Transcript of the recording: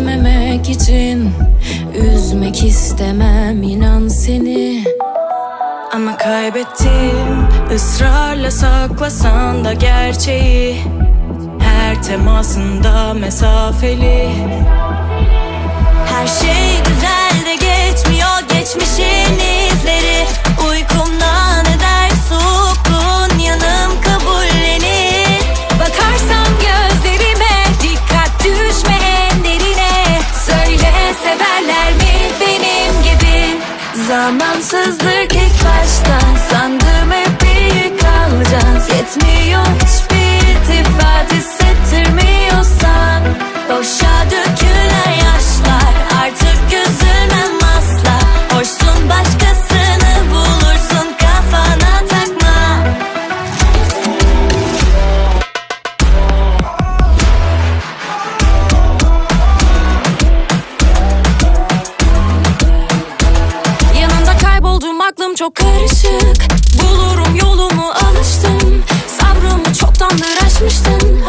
Gitmemek için Üzmek istemem inan seni. Ama kaybettim ısrarla saklasan da gerçeği. Her temasında mesafeli. Her şey güzel de geçmiyor geçmişin Zamansızlık ilk başta. Sandım hep iyi kalacağız. Yetmiyor hiçbir çok karışık. Bulurum yolumu alıştım. Sabrımı çoktandır aşmıştın